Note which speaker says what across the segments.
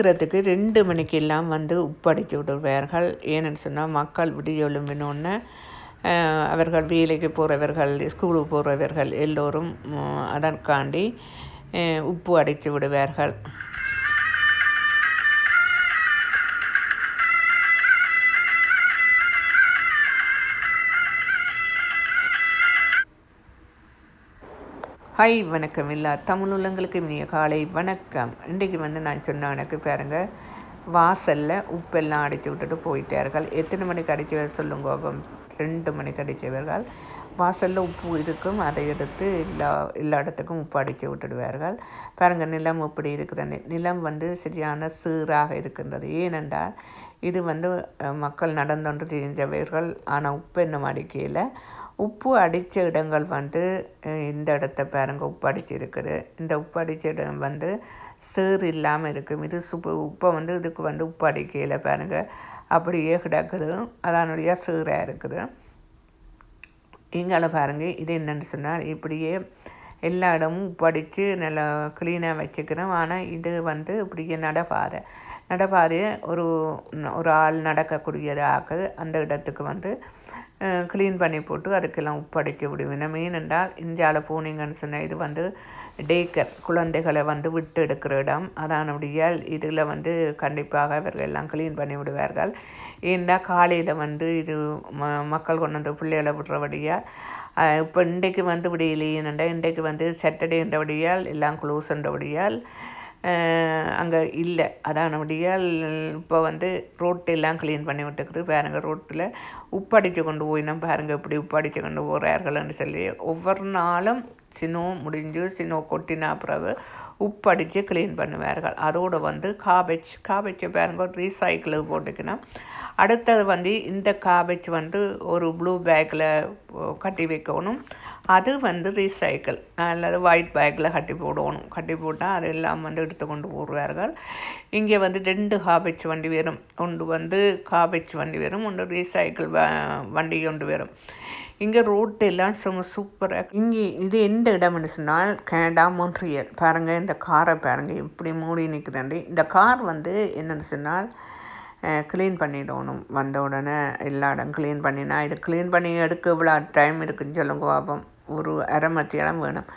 Speaker 1: இருக்கிறதுக்கு ரெண்டு மணிக்கு எல்லாம் வந்து உப்படித்து விடுவார்கள். ஏன்னு சொன்னால் மக்கள் விடிய எழும்பினோடனே அவர்கள் வேலைக்கு போகிறவர்கள் ஸ்கூலுக்கு போகிறவர்கள் எல்லோரும் அதற்காண்டி உப்பு அடித்து விடுவார்கள். ஹாய் வணக்கம் எல்லா தமிழ் உள்ளங்களுக்கு இனிய காலை வணக்கம். இன்றைக்கு வந்து நான் சொன்ன எனக்கு பாருங்க. வாசலில் உப்பெல்லாம் அடித்து விட்டுட்டு போயிட்டார்கள். எத்தனை மணிக்கு அடித்து சொல்லுங்க கோபம் ரெண்டு மணிக்கு அடித்தவர்கள் வாசலில் உப்பு இருக்கும். அதை எடுத்து எல்லா எல்லா இடத்துக்கும் உப்பு அடித்து விட்டுடுவார்கள். பாருங்க நிலம் இப்படி இருக்குது. நிலம் வந்து சரியான சீராக இருக்கின்றது. ஏனென்றால் இது வந்து மக்கள் நடந்தொன்று தெரிஞ்சவர்கள் ஆனால் உப்பு என்ன அடிக்கையில் உப்பு அடித்த இடங்கள் வந்து இந்த இடத்த பாருங்க உப்பு அடிச்சிருக்குது. இந்த உப்பு அடித்த இடம் வந்து சேறு இல்லாமல் இருக்கும் இது சுப்பு உப்பை வந்து இதுக்கு வந்து உப்பு அடிக்கையில் பாருங்கள் அப்படியே கிடக்குது. அதனுடைய சீராக இருக்குது. இங்கால பாருங்க இது என்னென்னு சொன்னால் இப்படியே எல்லா இடமும் உப்படித்து நல்லா க்ளீனாக வச்சுக்கிறோம். ஆனால் இது வந்து இப்படியே நடப்பாதை. நடப்பாதையை ஒரு ஒரு ஆள் நடக்கக்கூடியதாக அந்த இடத்துக்கு வந்து க்ளீன் பண்ணி போட்டு அதுக்கெல்லாம் உப்படைச்சி விடுவேன். மீன் என்றால் இந்தியாவில் போனீங்கன்னு சொன்னால் இது வந்து டேக்கர் குழந்தைகளை வந்து விட்டு எடுக்கிற இடம். அதானபடியால் இதில் வந்து கண்டிப்பாக இவர்கள் எல்லாம் க்ளீன் பண்ணி விடுவார்கள். ஏன்னா காலையில் வந்து இது ம மக்கள் கொண்டு வந்து பிள்ளைகளை விடுறபடியால் இப்போ இன்றைக்கு வந்து விடையிலேயேனண்டா இன்றைக்கு வந்து சாட்டர்டேன்றபடியால் எல்லாம் க்ளோஸ்ன்றபடியால் அங்கே இல்லை. அதானபடியால் இப்போ வந்து ரோட்டெல்லாம் க்ளீன் பண்ணி விட்டுக்குது. பாருங்க ரோட்டில் உப்படித்து கொண்டு போயினோம் பாருங்க இப்படி உப்படித்து கொண்டு போகிறார்கள்னு சொல்லி. ஒவ்வொரு நாளும் சினோ முடிஞ்சு சினோ கொட்டினா பிறகு உப்படித்து க்ளீன் பண்ணுவார்கள். அதோடு வந்து காபேஜ் காபேஜை பாருங்க ரீசைக்கிள் போட்டுக்கணும் அடுத்தது வந்து இந்த காபேஜ் வந்து ஒரு ப்ளூ பேக்கில் கட்டி வைக்கணும். அது வந்து ரீசைக்கிள் அல்லது ஒயிட் பேக்கில் கட்டி போடணும். கட்டி போட்டால் அது எல்லாம் வந்து எடுத்து கொண்டு போடுவார்கள். இங்கே வந்து ரெண்டு ஹாபேஜ் வண்டி வரும். ஒன்று வந்து காபேஜ் வண்டி வரும். ஒன்று ரீசைக்கிள் வண்டி கொண்டு வரும். இங்கே ரோட்டு எல்லாம் சும்மா சூப்பராக இங்கே இது எந்த இடம்னு சொன்னால் கனடா மொன்ட்ரியல் பாருங்கள் இந்த காரை பாருங்கள் இப்படி மூடி நிற்குதாண்டி. இந்த கார் வந்து என்னென்னு சொன்னால் க்ளீன் பண்ணிடணும். வந்த உடனே எல்லா இடம் க்ளீன் பண்ணினா இது க்ளீன் பண்ணி எடுக்க இவ்வளோ டைம் இருக்குன்னு சொல்லுங்க பாப்போம். ஒரு அரை மத்தியாலம் வேணும்.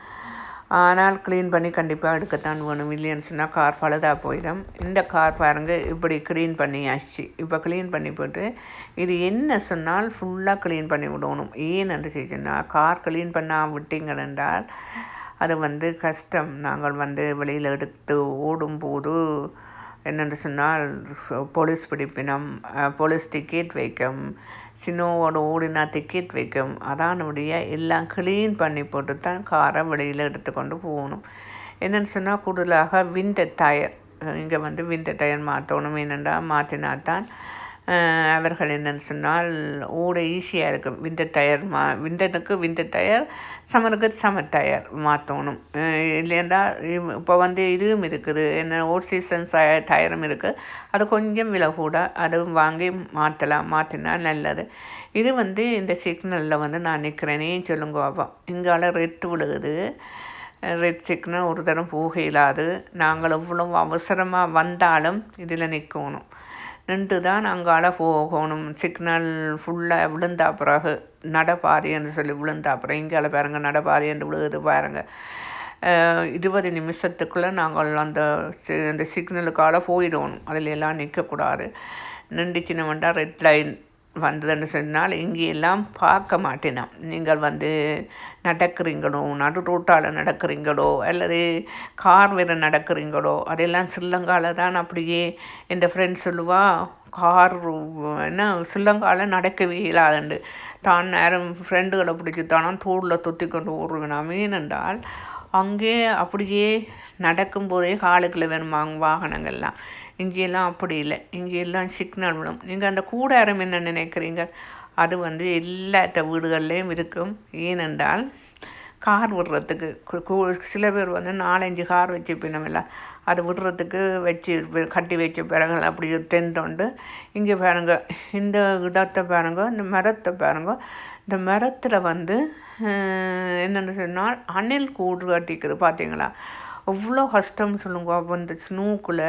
Speaker 1: ஆனால் க்ளீன் பண்ணி கண்டிப்பாக எடுக்கத்தான் வேணும். இல்லைன்னு சொன்னால் கார் பழுதாக போயிடும். இந்த கார் பாருங்கள் இப்படி க்ளீன் பண்ணியாச்சு. இப்போ க்ளீன் பண்ணி போட்டு இது என்ன சொன்னால் ஃபுல்லாக க்ளீன் பண்ணி விடணும். ஏன் என்று சொன்னால் கார் க்ளீன் பண்ணால் விட்டீங்கள் என்றால் அது வந்து கஷ்டம். நாங்கள் வந்து வெளியில் எடுத்து ஓடும்போது என்னென்று சொன்னால் போலீஸ் பிடிப்பினம் போலீஸ் டிக்கெட் வைக்கும். சின்னோவோட ஓடினா டிக்கெட் வைக்கும். அதானுடைய எல்லாம் க்ளீன் பண்ணி போட்டு தான் காரை வெளியில் எடுத்துக்கொண்டு போகணும். என்னென்னு சொன்னால் கூடுதலாக விண்டர் டயர் இங்கே வந்து விண்டர் டயர் மாற்றணும் என்னென்னா மாற்றினா தான் அவர்கள் என்னென்னு சொன்னால் ஓட ஈஸியாக இருக்கும். விண்டர் டயர் மா விண்டனுக்கு விண்டர் டயர் சமருக்கு சம டயர் மாற்றணும் இல்லைன்னா இப்போ வந்து இதுவும் இருக்குது. என்ன ஓட் சீசன் டயரும் இருக்குது அது கொஞ்சம் விலை கூட. அதுவும் வாங்கி மாற்றலாம் மாற்றினா நல்லது. இது வந்து இந்த சிக்னலில் வந்து நான் நிற்கிறேனே சொல்லுங்க அப்போ இங்கால ரெட்டு விழுகுது. ரெட் சிக்னல் ஒரு தரம் போக இல்லாது. நாங்கள் எவ்வளோ அவசரமாக வந்தாலும் இதில் நிற்கணும் நின்று தான் அங்கால போகணும். சிக்னல் ஃபுல்லாக விழுந்தா பிறகு நடப்பாதைன்னு சொல்லி விழுந்தா அப்புறம் இங்கால பாருங்க நடப்பாதை என்று விழுகுது பாருங்க. இருபது நிமிஷத்துக்குள்ளே நாங்கள் அந்த சி- அந்த சிக்னலுக்கால போயிடணும் அதில் எல்லாம் நிற்கக்கூடாது. நின்றுச்சின்னு வேண்டாம் ரெட் லைன் வந்ததுன்னு சொன்னால் இங்கெல்லாம் பார்க்க மாட்டேனாம். நீங்கள் வந்து நடக்கிறீங்களோ நடு ரோட்டால் நடக்கிறீங்களோ அல்லது கார் வேறு நடக்கிறீங்களோ அதெல்லாம் சில்லங்கால தான் அப்படியே இந்த ஃப்ரெண்ட் சொல்லுவா கார் என்ன ஸ்ரீலங்காவில் நடக்கவே இல்லாதுண்டு. தான் நேரம் ஃப்ரெண்டுகளை பிடிச்சி தானா தோளில் தொத்தி கொண்டு ஓடுவேன்? ஏனென்றால் அங்கே அப்படியே நடக்கும்போதே காலுக்குள்ள வேணுமாங்க வாகனங்கள்லாம். இங்கெல்லாம் அப்படி இல்லை. இங்கெல்லாம் சிக்னல் விடும் நீங்கள் அந்த கூடாரம் என்ன நினைக்கிறீங்க? அது வந்து எல்லாத்த வீடுகள்லேயும் இருக்கும். ஏனென்றால் கார் விடுறதுக்கு சில பேர் வந்து நாலஞ்சு கார் வச்சுப்பினமில்ல அது விடுறதுக்கு வச்சு கட்டி வச்ச பிறகு அப்படி டென்ட் இங்கே பாருங்க இந்த இடத்தை பாருங்க இந்த மரத்தை பாருங்க. இந்த மரத்தில் வந்து என்னென்னு சொன்னால் அணில் கூடு கட்டிக்குது பார்த்தீங்களா எவ்வளோ கஷ்டம்னு சொல்லுங்க. அப்போ இந்த ஸ்னூக்கில்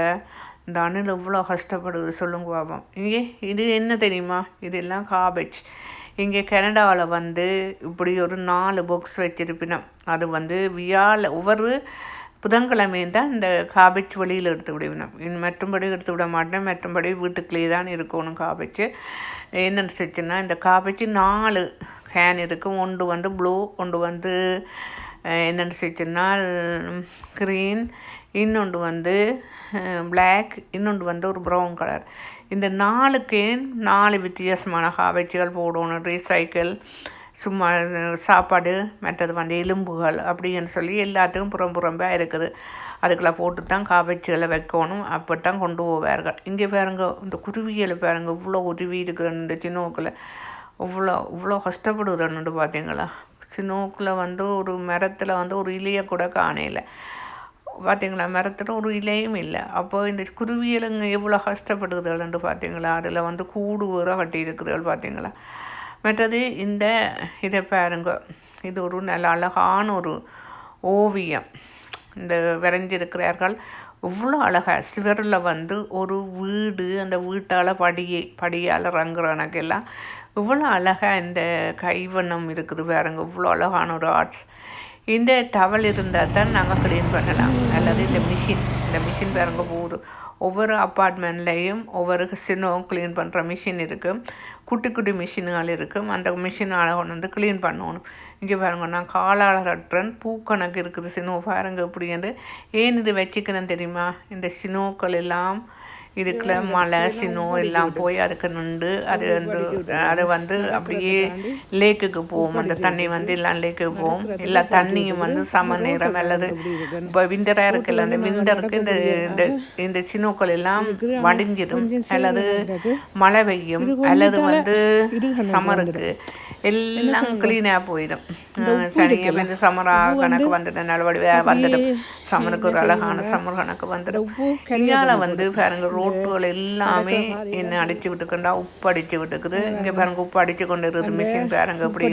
Speaker 1: இந்த அணில் இவ்வளோ கஷ்டப்படுது சொல்லுங்க பாபம் இங்கே இது என்ன தெரியுமா? இதெல்லாம் காபேஜ் இங்கே கனடாவில் வந்து இப்படி ஒரு நாலு பாக்ஸ் வச்சிருப்பினோம். அது வந்து வியாழ ஒவ்வொரு புதன்கிழமையும் தான் இந்த காபேஜ் வெளியில் எடுத்து விடுவினோம். மற்றும்படி எடுத்து விட மாட்டேன் மற்றும்படி வீட்டுக்குள்ளேயே தான் இருக்கணும் காபேஜ் என்னென்னு சொல்லிச்சுன்னா இந்த காபேஜ் நாலு கேன் இருக்கும். ஒன்று வந்து ப்ளூ ஒன்று வந்து என்னென்னு சொல்லிச்சுன்னா க்ரீன் இன்னொன்று வந்து பிளாக் இன்னொன்று வந்து ஒரு ப்ரௌன் கலர் இந்த நாலுக்கு நாலு வித்தியாசமான காவேஜ்கள் போடணும் ரீசைக்கிள் சும்மா சாப்பாடு மற்றது வந்து எலும்புகள் அப்படின்னு சொல்லி எல்லாத்துக்கும் புறம் புறம்பாக இருக்குது. அதுக்குள்ளே போட்டு தான் காவேஜ்களை வைக்கணும். அப்போ தான் கொண்டு போவார்கள். இங்கே பாருங்க இந்த குருவிகளை பாருங்க இவ்வளோ உருவி இருக்குது இந்த சின்னோக்கில் இவ்வளோ இவ்வளோ கஷ்டப்படுதுன்னு பார்த்தீங்களா சின்னோக்கில் வந்து ஒரு மரத்தில் வந்து ஒரு இலையை கூட காணையில் பார்த்தீங்களா மரத்தில் ஒரு இலையும் இல்லை. அப்போ இந்த குருவியலுங்க எவ்வளோ கஷ்டப்படுதுகள்னு பார்த்தீங்களா அதில் வந்து கூடு வேற கட்டி இருக்குதுகள் பார்த்தீங்களா மற்றது இந்த இதை பாருங்க. இது ஒரு நல்ல அழகான ஒரு ஓவியம். இந்த வரைஞ்சிருக்கிறார்கள். இவ்வளோ அழகாக சிவரில் வந்து ஒரு வீடு அந்த வீட்டால் படியை படியால் ரங்குறனக்கெல்லாம் இவ்வளோ அழகாக இந்த கைவண்ணம் இருக்குது பாருங்க. இவ்வளோ அழகான ஒரு ஆர்ட்ஸ் இந்த டவல் இருந்தால் தான் நாங்கள் க்ளீன் பண்ணலாம். அல்லது இந்த மிஷின் இந்த மிஷின் பாருங்க போகுது ஒவ்வொரு அப்பார்ட்மெண்ட்லேயும் ஒவ்வொரு சினோ க்ளீன் பண்ணுற மிஷின் இருக்கும். குட்டி குட்டி மிஷின்கள் இருக்கும். அந்த மிஷினால் கொண்டு வந்து க்ளீன் பண்ணணும். இங்கே பாருங்க நான் காலால் தட்டுறேன் பூக்கணக்கு இருக்குது சினோ பாருங்க இப்படின்னு ஏன் இது வச்சுக்கணும் தெரியுமா? இந்த சினோக்கள் எல்லாம் இதுக்குள்ள மழை சினோ எல்லாம் போய் அதுக்கு நின்று அது வந்து அது வந்து அப்படியே லேக்குக்கு போகும் அந்த தண்ணி வந்து எல்லாம் லேக்குக்கு போகும் எல்லா தண்ணியும் வந்து சம நேரம் அல்லது இப்போ விண்டராக இருக்குல்ல அந்த விண்டருக்கு இந்த இந்த இந்த சினோக்கள் எல்லாம் வடிஞ்சிடும். அல்லது மழை பெய்யும். அல்லது வந்து சமருக்கு எல்லாம் க்ளீனாக போயிடும். சனிங்க வந்து சமரா கணக்கு வந்துட்டு நல்லபடி வந்துடும். சமருக்கு ஒரு அழகான சமர் கணக்கு வந்துடும். இங்கால வந்து பாருங்க ரோட்டுகள் எல்லாமே என்ன அடிச்சு விட்டுக்கண்டா? உப்பு அடிச்சு விட்டுக்குது. இங்கே பாருங்க உப்பு அடிச்சு கொண்டு இருக்குது மிஷின் பாருங்க அப்படி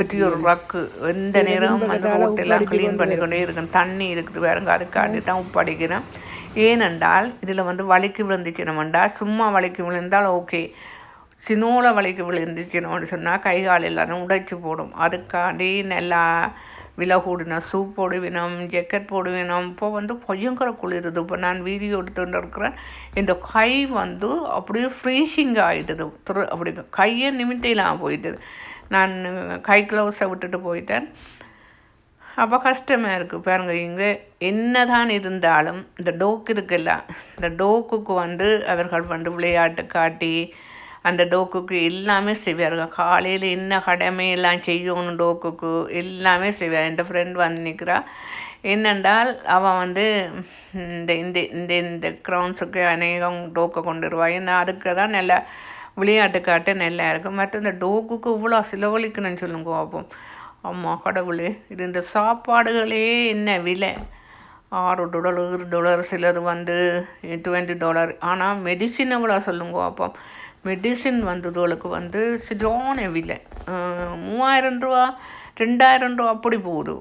Speaker 1: பெரிய ஒரு ட்ரக்கு எந்த நேரம் அந்த ரோட்டெல்லாம் க்ளீன் பண்ணி கொண்டே இருக்கும். தண்ணி இருக்குது பாருங்க அதுக்காண்டி தான் உப்பு அடிக்கிறேன். ஏனென்றால் இதில் வந்து வலிக்கு விழுந்துச்சுனோம்டா சும்மா வலிக்கு விழுந்தால் ஓகே சினோல வலிக்கு விழுந்துச்சுன்னு சொன்னால் கை கால் எல்லாரும் உடைச்சி போடும். அதுக்காண்டி நல்லா விலகூடின சூப் போடுவினோம் ஜெக்கெட் போடுவினோம். இப்போ வந்து பயங்கர குளிருது. இப்போ நான் வீடியோ எடுத்துகிட்டு இருக்கிறேன். இந்த கை வந்து அப்படியே ஃப்ரீஷிங் ஆகிடுது திரு அப்படி கையை நிமித்தையிலாம் போயிட்டுது நான் கை க்ளவுஸை விட்டுட்டு போயிட்டேன். அப்போ கஷ்டமாக இருக்குது பாருங்க இங்கே என்ன தான் இருந்தாலும் இந்த டோக்கு இருக்குல்ல இந்த டோக்குக்கு வந்து அவர்கள் வந்து விளையாட்டு காட்டி அந்த டோக்குக்கு எல்லாமே செய்வாருங்க காலையில் என்ன கடமையெல்லாம் செய்யணும் டோக்குக்கு? எல்லாமே செய்வார் என் ஃப்ரெண்ட் வந்து நிற்கிறா என்னென்றால் அவன் வந்து இந்த இந்த இந்த இந்த க்ரௌண்ட்ஸுக்கு அநேகம் டோக்கை கொண்டு வருவாள் ஏன்னா அதுக்கு தான் நல்லா விளையாட்டு காட்டு நல்லா இருக்கும் மற்ற இந்த டோக்குக்கு இவ்வளோ செலவழிக்கணும்னு சொல்லுங்க பார்ப்போம் அம்மா கடவுளே இது இந்த சாப்பாடுகளே என்ன விலை? ஆறு டாலர் டாலர் சிலர் வந்து டுவெண்ட்டி டாலர் ஆனால் மெடிசின் எவ்வளோ சொல்லுங்க அப்போ மெடிசின் வந்ததுகளுக்கு வந்து சிலான விலை. மூவாயிரம் ரூபா ரெண்டாயிரம் ரூபா அப்படி போகுது.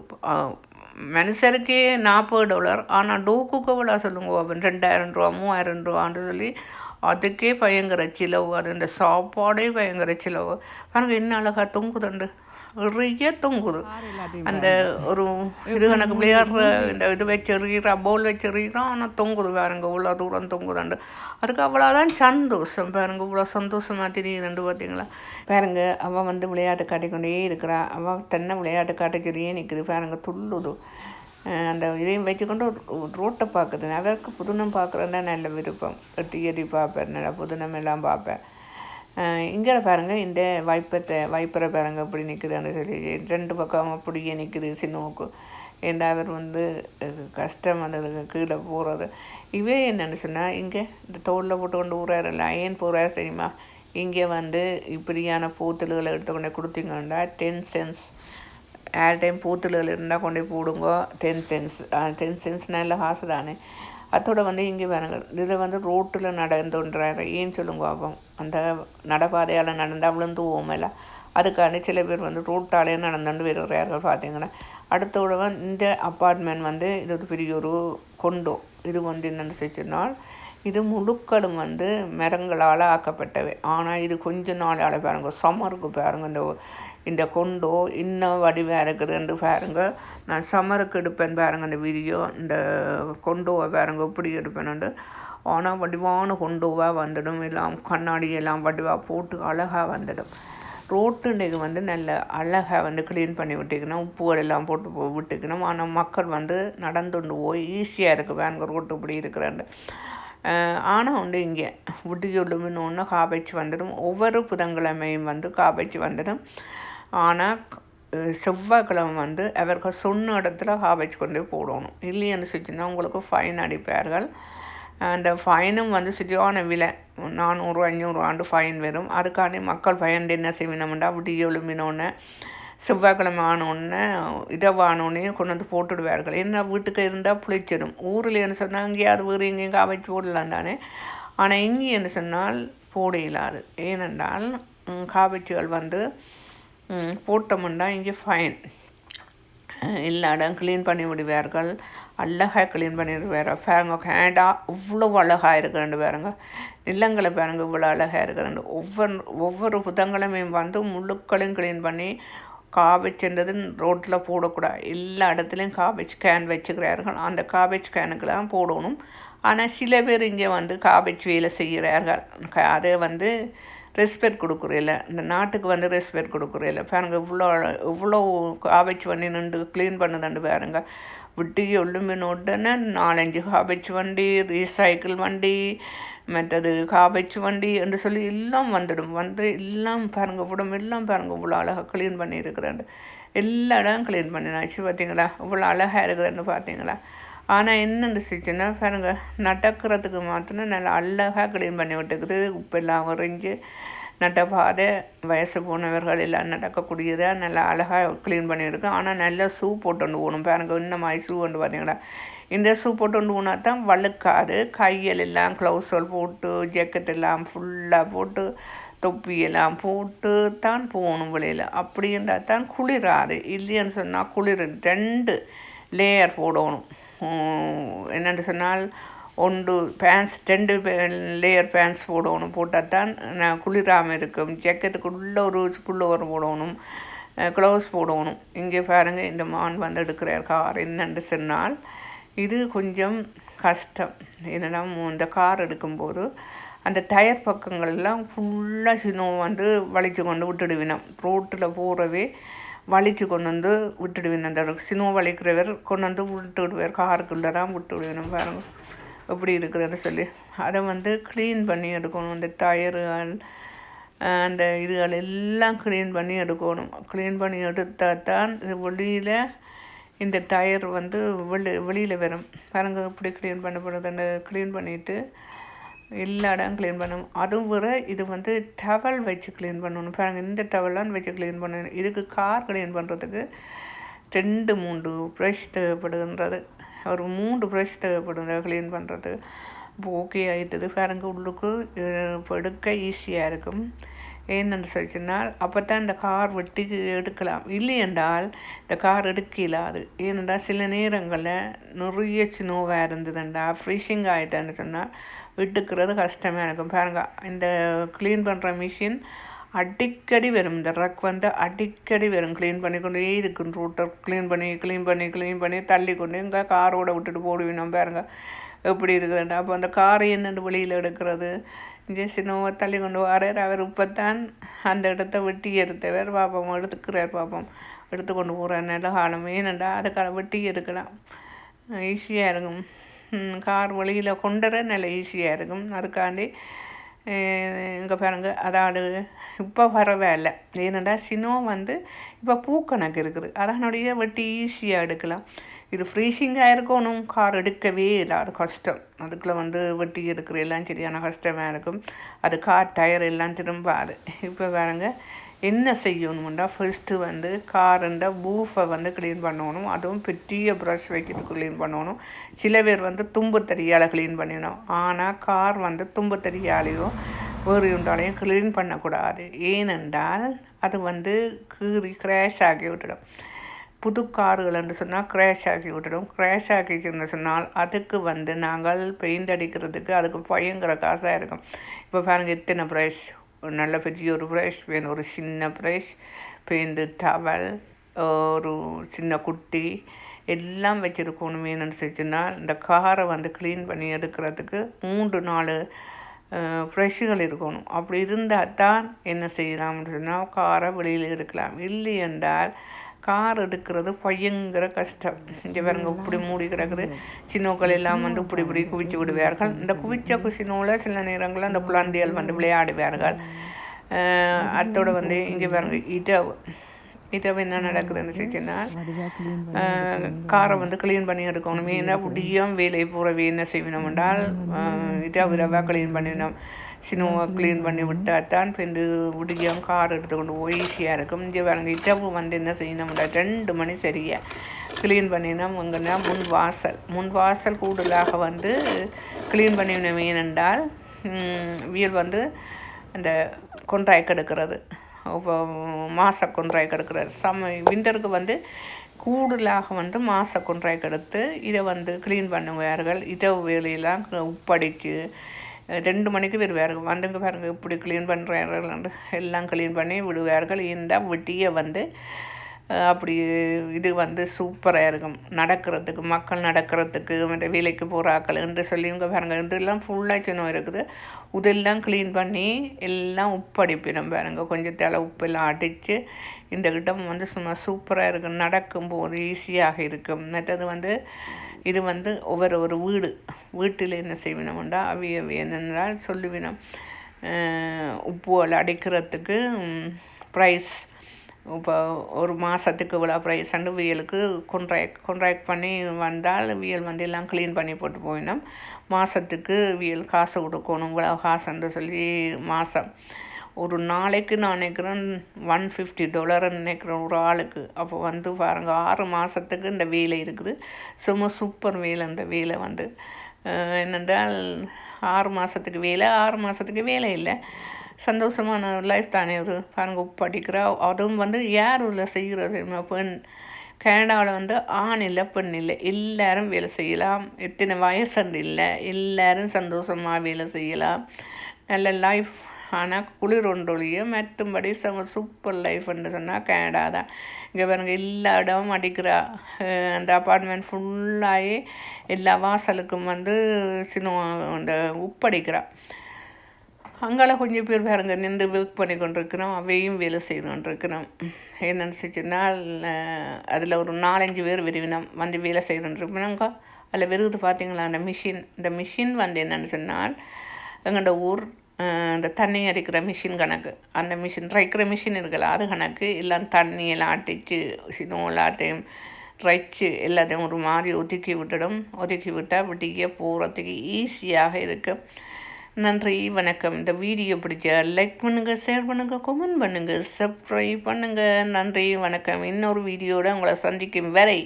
Speaker 1: மனுஷருக்கே நாற்பது டாலர். ஆனால் டோக்குக்கு எவ்வளோ சொல்லுங்க ரெண்டாயிரம் ரூபா மூவாயிரம் ரூபான்னு சொல்லி அதுக்கே பயங்கர செலவு. அது இந்த சாப்பாடே பயங்கர செலவு. பாருங்கள் என்ன அழகாக தொங்குதுண்டு நிறைய தொங்குது. அந்த ஒரு இது கணக்கு விளையாடுற இந்த இது வச்சு எறிகிறா பவுல் வச்சு எறிகிறான் ஆனால் தொங்குது பாருங்க இவ்வளோ தூரம் தொங்குதாண்டு அதுக்கு அவ்வளோதான் சந்தோஷம் பாருங்க இவ்வளோ சந்தோஷமாக தெரியுதுண்டு பார்த்தீங்களா? பாருங்க அவன் வந்து விளையாட்டு காட்டிக்கொண்டே இருக்கிறா. அவன் தன்னை விளையாட்டு காட்டிச்சொல்லியே நிற்குது பாருங்க துள்ளுது. அந்த இதையும் வச்சுக்கொண்டு ரோட்டை பார்க்குது. அவருக்கு புதுனம் பார்க்குறதுனா நல்ல விருப்பம். எட்டி எட்டி பார்ப்பேன் நல்லா புதுனம் எல்லாம் பார்ப்பேன். இங்கே பாருங்கள் இந்த வைப்பத்தை வைப்பரை பாருங்க இப்படி நிற்குதுன்னு சொல்லி ரெண்டு பக்கம் அப்படியே நிற்குது சின்னவுக்கு ஏன்னா அவர் வந்து கஷ்டம் அந்த கீழே போகிறது இவே என்னென்னு சொன்னால் இங்கே இந்த தோளில் போட்டு கொண்டு ஊறாரு அயன் போகிறாரு தெரியுமா? இங்கே வந்து இப்படியான பூத்தல்களை எடுத்துக்கொண்டே கொடுத்தீங்கன்னா டென் சென்ஸ் ஏர் டைம் பூத்தல்கள் இருந்தால் கொண்டு போடுங்க டென் சென்ஸ் டென் சென்ஸ் நல்ல காசு தானே அத்தோடு வந்து இங்கே பாருங்க. இதில் வந்து ரோட்டில் நடந்துன்றாரு. ஏன் சொல்லுங்க பாப்போம் அந்த நடப்பாதையால் நடந்தால் விழுந்து எல்லாம் அதுக்காண்டி சில பேர் வந்து ரோட்டாலே நடந்துட்டு வருகிறார்கள் பார்த்தீங்கன்னா அடுத்தோட இந்த அப்பார்ட்மெண்ட் வந்து இது ஒரு பெரிய ஒரு கொண்டோ. இது வந்து என்னென்னு சொன்னால் இது முழுக்களும் வந்து மரங்களால் ஆக்கப்பட்டவை. ஆனால் இது கொஞ்ச நாளால் பாருங்க. சம்மருக்கு பாருங்கள் இந்த இந்த கொண்டோ இன்னும் வடிவாக இருக்குதுன்னு பாருங்க. நான் சமருக்கு எடுப்பேன் பாருங்க இந்த வீடியோ இந்த கொண்டோவை பாருங்க இப்படி எடுப்பேன்னு ஆனால் வடிவான கொண்டோவாக வந்துடும். எல்லாம் கண்ணாடி எல்லாம் வடிவாக போட்டு அழகாக வந்துடும். ரோட்டுண்டைக்கு வந்து நல்ல அழகாக வந்து க்ளீன் பண்ணி விட்டுக்கணும். உப்பு எல்லாம் போட்டு போ விட்டுக்கணும். ஆனால் மக்கள் வந்து நடந்துட்டு போய் ஈஸியாக இருக்குது வேங்க ரோட்டு இப்படி இருக்கிறாண்டு ஆனால் வந்து இங்கே விடியொழுமின்னு ஒன்று காபேஜ் வந்துடும். ஒவ்வொரு புதன்கிழமையும் வந்து காபேஜ் வந்துடும். ஆனால் செவ்வாய்க்கிழமை வந்து அவர்கள் சொன்ன இடத்துல காபேஜ் கொண்டு போய் போடணும். இல்லைன்னு சொல்லிச்சுன்னா உங்களுக்கு ஃபைன் அடிப்பார்கள். அந்த ஃபைனும் வந்து சரியான விலை. நானூறு அஞ்சூறு ஆண்டு ஃபைன் வரும். அதுக்காண்டி மக்கள் பயந்து என்ன செய்வினோம்டா விடிய எழுமினோன்னே செவ்வாய்க்கிழமை ஆனோடனே இதவானோடனே கொண்டு வந்து போட்டுடுவார்கள். என்ன வீட்டுக்கு இருந்தால் புளிச்சிடும் ஊரில் என்ன சொன்னால் அங்கேயாவது வேறு எங்கேயும் காவச்சு போடலாம் தானே. ஆனால் இங்கே என்ன சொன்னால் போட இயலாது. ஏனென்றால் காவச்சிகள் வந்து போட்டோம்னா இங்கே ஃபைன் எல்லா இடம் க்ளீன் பண்ணி விடுவார்கள். அழகாக க்ளீன் பண்ணிடுவார் பாருங்க ஹேண்டாக இவ்வளோ அழகாக இருக்கிறண்டு பாருங்க. நிலங்களை பாருங்க இவ்வளோ அழகாக இருக்கிறண்டு ஒவ்வொரு ஒவ்வொரு புதங்களும் வந்து முழுக்களையும் க்ளீன் பண்ணி காபேஜ்ன்றது ரோட்டில் போடக்கூடாது. எல்லா இடத்துலையும் காபேஜ் கேன் வச்சுக்கிறார்கள். அந்த காபேஜ் கேனுக்கெல்லாம் போடணும். ஆனால் சில பேர் இங்கே வந்து காபேஜ் வேலை செய்கிறார்கள். அதை வந்து ரெஸ்பெக்ட் கொடுக்குறதில்ல இந்த நாட்டுக்கு வந்து ரெஸ்பெக்ட் கொடுக்குறதில்ல பாருங்க இவ்வளோ இவ்வளோ காபேஜ் பண்ணி நின்று க்ளீன் பண்ணுதாண்டு பாருங்க. விட்டு ஒள்ளுமின் உடனே நாலஞ்சு காபேஜ் வண்டி ரீசைக்கிள் வண்டி மற்றது காபேஜ் வண்டி என்று சொல்லி எல்லாம் வந்துடும். வந்து எல்லாம் பாருங்கள் உடம்பு எல்லாம் பாருங்கள் இவ்வளோ அழகாக க்ளீன் பண்ணியிருக்கிறேன் எல்லா இடம் க்ளீன் பண்ணினாச்சு பார்த்தீங்களா? இவ்வளோ அழகாக இருக்கிறேன்னு பார்த்தீங்களா? ஆனால் என்ன இருந்துச்சுன்னா பாருங்க நடக்கிறதுக்கு மாத்திரம் நல்லா அழகாக க்ளீன் பண்ணி விட்டுக்குது. உப்பெல்லாம் உறைஞ்சி நட்ட பாதை வயசு போனவர்கள் எல்லாம் நடக்கக்கூடியதாக நல்லா அழகாக க்ளீன் பண்ணியிருக்கு. ஆனால் நல்லா ஷூ போட்டு போகணும் பாருங்க இன்னும் மாதிரி ஷூ வந்து பார்த்தீங்களா இந்த ஷூ போட்டு ஊனா தான் வழுக்காது. கையில் எல்லாம் க்ளவுஸ்கள் போட்டு ஜெக்கெட் எல்லாம் ஃபுல்லாக போட்டு தொப்பியெல்லாம் போட்டு தான் போகணும் வெளியில். அப்படி இருந்தால் தான் குளிராது. இல்லைன்னு சொன்னால் குளிர் ரெண்டு லேயர் போடணும். என்னென்று சொன்னால் ஒன்று பேண்ட்ஸ் ரெண்டு லேயர் பேண்ட்ஸ் போடணும். போட்டால் தான் நான் குளிராமல் இருக்கும். ஜாக்கெட்டுக்குள்ளே ஒரு புல்லோவர் போடணும். க்ளவுஸ் போடணும். இங்கே பாருங்கள் இந்த மான் வந்து எடுக்கிறார் கார். என்னென்று சொன்னால் இது கொஞ்சம் கஷ்டம். என்னென்னா இந்த கார் எடுக்கும்போது அந்த டயர் பக்கங்கள்லாம் ஃபுல்லாக சின்னம் வந்து வலிச்சு கொண்டு விட்டுடுவினோம். ரோட்டில் போகிறவே வலிச்சு கொண்டு வந்து விட்டுடுவேன் அந்த சினோ வலிக்கிறவர் கொண்டு வந்து விட்டு விடுவார் காருக்குள்ளே தான் விட்டு விடுவேன் பாருங்கள் எப்படி இருக்கிறது சொல்லி. அதை வந்து க்ளீன் பண்ணி எடுக்கணும். அந்த டயருகள் அந்த இதுகள் எல்லாம் க்ளீன் பண்ணி எடுக்கணும். க்ளீன் பண்ணி எடுத்தால் தான் வெளியில் இந்த டயர் வந்து வெளி வெளியில் வரும். பாருங்க இப்படி க்ளீன் பண்ணப்படுது. அந்த க்ளீன் பண்ணிவிட்டு எல்லா இடம் க்ளீன் பண்ணணும் அதுவும் வர இது வந்து டவல் வச்சு க்ளீன் பண்ணணும். பாருங்கள் இந்த டவலான்னு வச்சு க்ளீன் பண்ணணும். இதுக்கு கார் க்ளீன் பண்ணுறதுக்கு ரெண்டு மூன்று ப்ரஷ் தேவைப்படுகின்றது. ஒரு மூன்று ப்ரஷ் தேவைப்படுது க்ளீன் பண்ணுறது இப்போ ஓகே ஆகிட்டது பாருங்கள் உள்ளுக்கு எடுக்க ஈஸியாக இருக்கும். ஏன்னு சொல்லிச்சுனால் அப்போ தான் இந்த கார் வெட்டி எடுக்கலாம். இல்லையென்றால் இந்த கார் எடுக்கலாது. ஏனென்றால் சில நேரங்களில் நிறைய சினோவாக இருந்ததுண்டா. ஃப்ரீஷிங் ஆகிட்டேன்னு சொன்னால் விட்டுக்கிறது கஷ்டமாக இருக்கும் பாருங்க இந்த க்ளீன் பண்ணுற மிஷின் அடிக்கடி வரும். இந்த ரக் வந்து அடிக்கடி வரும். க்ளீன் பண்ணி கொண்டே இருக்கும். ரூட்டர் க்ளீன் பண்ணி க்ளீன் பண்ணி க்ளீன் பண்ணி தள்ளி கொண்டு இங்கே காரோட விட்டுட்டு போடுவீங்க பாருங்க எப்படி இருக்குதுன்னு அப்போ அந்த காரை என்னென்று வெளியில் எடுக்கிறது? இங்கே சின்னவ தள்ளி கொண்டு வரார் அவர் தான் அந்த இடத்த வெட்டி எடுத்தவர். பாப்போம் எடுத்துக்கிறார் பாப்போம். எடுத்து கொண்டு போகிறார் நல்ல காலம் ஏனண்டா அதுக்காக வெட்டி எடுக்கலாம். ஈஸியாக இருக்கும். கார் வழியில் கொண்டுற நல்ல ஈஸியாக இருக்கும். அதுக்காண்டி இங்கே பாருங்க அதாவது இப்போ பரவாயில்ல ஏனெண்டா சினோ வந்து இப்போ பூக்கணக்கு இருக்குது. அதனுடைய வெட்டி ஈஸியாக எடுக்கலாம். இது ஃப்ரீசிங்காக இருக்கணும். கார் எடுக்கவே இல்லை. அது கஷ்டம். அதுக்குள்ளே வந்து வெட்டி எடுக்கிற எல்லாம் சரியான கஷ்டமாக இருக்கும். அது கார் டயர் எல்லாம் திரும்பாது. இப்போ பாருங்கள் என்ன செய்யணும்டா? ஃபர்ஸ்ட்டு வந்து காருண்ட பூஃபை வந்து க்ளீன் பண்ணணும். அதுவும் பெரிய ப்ரஷ் வைக்கிறதுக்கு க்ளீன் பண்ணணும். சில பேர் வந்து தும்பு தறியால் க்ளீன் பண்ணிடணும். ஆனால் கார் வந்து தும்பு தறியாலேயோ வேறு உண்டாலையும் க்ளீன் பண்ணக்கூடாது. ஏனென்றால் அது வந்து கீறி க்ராஷ் ஆகி விட்டுடும். புது கார்கள் என்று சொன்னால் க்ரேஷ் ஆக்கி விட்டுடும். க்ரேஷ் ஆகிச்சுன்னு சொன்னால் அதுக்கு வந்து நாங்கள் பெயிண்ட் அடிக்கிறதுக்கு அதுக்கு பயங்கர காசாக இருக்கும். இப்போ பாருங்கள் எத்தனை ப்ரைஸ் ஒரு நல்ல பெரிய ஒரு ப்ரைஸ் வேணும். ஒரு சின்ன ப்ரைஸ் பெயிண்ட் டவல் ஒரு சின்ன குட்டி எல்லாம் வச்சுருக்கணும் வேணும்னு சொல்லிச்சுன்னா இந்த காரை வந்து க்ளீன் பண்ணி எடுக்கிறதுக்கு மூன்று நாலு ஃப்ரெஷ்ஷுகள் இருக்கணும். அப்படி இருந்தால் தான் என்ன செய்யலாம்னு சொன்னால் காரை வெளியில் எடுக்கலாம். இல்லை என்றால் கார் எடுக்கிறது பயங்கர கஷ்டம். இங்கே பாருங்க இப்படி மூடி கிடக்குது. சின்னோக்கள் எல்லாம் வந்து இப்படி இப்படி குவிச்சு விடுவார்கள். இந்த குவிச்ச குசினோவில் சில நேரங்களில் அந்த குழந்தைகள் வந்து விளையாடுவார்கள். அத்தோடு வந்து இங்கே பாருங்க இரவு இரவு என்ன நடக்குதுன்னு சொல்லிச்சுன்னா காரை வந்து க்ளீன் பண்ணி எடுக்கணும். ஏன்னா முடியும் வேலை போகிறவே என்ன செய்யணும் என்றால் இரவு இரவாக க்ளீன் பண்ணிடணும். சினுவை க்ளீன் பண்ணி விட்டால் தான் பிந்து விடியம் கார் எடுத்துக்கொண்டு போய் ஈஸியாக இருக்கும். இங்கே பாருங்க இரவு வந்து என்ன செய்யணும்டா ரெண்டு மணி சரியாக க்ளீன் பண்ணினா இங்கன்னா முன் வாசல். முன் வாசல் கூடுதலாக வந்து க்ளீன் பண்ணின ஏனென்றால் வியல் வந்து அந்த கொன்றாய் கெடுக்கிறது. இப்போ மாச கொன்றாய் கெடுக்கிறது. சம விண்டருக்கு வந்து கூடுதலாக வந்து மாச கொன்றாய் கெடுத்து இதை வந்து க்ளீன் பண்ணுவார்கள். இரவு வேலையெல்லாம் உப்படித்து ரெண்டு மணிக்கு வருவார்கள். வந்துங்க பாருங்க இப்படி க்ளீன் பண்ணுறார்கள் எல்லாம் க்ளீன் பண்ணி விடுவார்கள். இந்த வெட்டியை வந்து அப்படி இது வந்து சூப்பராக இருக்கும். நடக்கிறதுக்கு மக்கள் நடக்கிறதுக்கு மற்ற வேலைக்கு போகிறாக்கள் என்று சொல்லி இவங்க பாருங்கள் இதெல்லாம் ஃபுல்லாக சின்னம் இருக்குது. இதெல்லாம் க்ளீன் பண்ணி எல்லாம் உப்பு அடிப்பிடும் கொஞ்சம் தலை உப்பெல்லாம் அடித்து இந்த கிட்டம் வந்து சும்மா சூப்பராக இருக்கும். நடக்கும்போது ஈஸியாக இருக்கும். மற்றது வந்து இது வந்து ஒவ்வொரு ஒரு வீடு வீட்டில் என்ன செய்வினம்டா அவி அவி என்னென்றால் சொல்லுவினம். உப்புவால் அடிக்கிறதுக்கு ப்ரைஸ் இப்போ ஒரு மாதத்துக்கு இவ்வளோ ப்ரைஸ் வியலுக்கு கொண்ட்ராக்ட் கொண்ட்ராக்ட் பண்ணி வந்தால் வியல் வந்து எல்லாம் க்ளீன் பண்ணி போட்டு போயினோம். மாதத்துக்கு வியல் காசு கொடுக்கணும் இவ்வளோ காசுன்னு சொல்லி மாதம் ஒரு நாளைக்கு நான் நினைக்கிறேன் ஒன் ஃபிஃப்டி டாலர்னு நினைக்கிறேன் ஒரு ஆளுக்கு. அப்போ வந்து பாருங்கள் ஆறு மாதத்துக்கு இந்த வேலை இருக்குது. சும்மா சூப்பர் வேலை இந்த வேலை வந்து. என்னென்றால் ஆறு மாதத்துக்கு வேலை ஆறு மாதத்துக்கு வேலை இல்லை. சந்தோஷமான லைஃப் தானே ஒரு பாருங்க படிக்கிறா அதுவும் வந்து யார் உள்ள செய்கிறது பெண். கனடாவில் வந்து ஆண் இல்லை பெண் இல்லை. எல்லோரும் வேலை செய்யலாம். எத்தனை வயசு இல்லை. எல்லோரும் சந்தோஷமாக வேலை செய்யலாம். நல்ல லைஃப் ஆனால் குளிர் ஒன்றொழியும் மற்றும்படி செம சூப்பர் லைஃப்னு சொன்னால் கனடா தான் இங்கே பாருங்க எல்லா இடமும் அடிக்கிறா. அந்த அப்பார்ட்மெண்ட் ஃபுல்லாகவே எல்லா வாசலுக்கும் வந்து சின்ன அந்த உப்படிக்கிறா. அங்கால கொஞ்சம் பேர் பாருங்க நின்று ஒர்க் பண்ணி கொண்டிருக்கிறோம் அவையும் வேலை செய்து கொண்டிருக்கிறோம் என்னன்னு அதில் ஒரு நாலஞ்சு பேர் விரும்பினோம் வந்து வேலை செய்துருப்போம்னாங்க அதில் விருது பார்த்தீங்களா அந்த மிஷின். இந்த மிஷின் வந்து என்னென்னு சொன்னால் எங்கள்கிட்ட ஊர் இந்த தண்ணி அரைக்கிற மிஷின் கணக்கு. அந்த மிஷின் ரைக்கிற மிஷின் இருக்குல்ல அது கணக்கு. எல்லாம் தண்ணியெல்லாம் அட்டிச்சு சினோ எல்லாத்தையும் ரைச்சு எல்லாத்தையும் ஒரு மாதிரி ஒதுக்கி விட்டுடும். ஒதுக்கி விட்டால் விட்டிக்க போகிறதுக்கு ஈஸியாக இருக்கும் நன்றி வணக்கம். இந்த வீடியோ பிடிச்ச லைக் பண்ணுங்கள் ஷேர் பண்ணுங்கள் கமெண்ட் பண்ணுங்கள் சப்ஸ்கிரைப் பண்ணுங்கள் நன்றி வணக்கம். இன்னொரு வீடியோட உங்களை சந்திக்கும் வரை.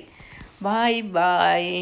Speaker 1: பாய் பாய்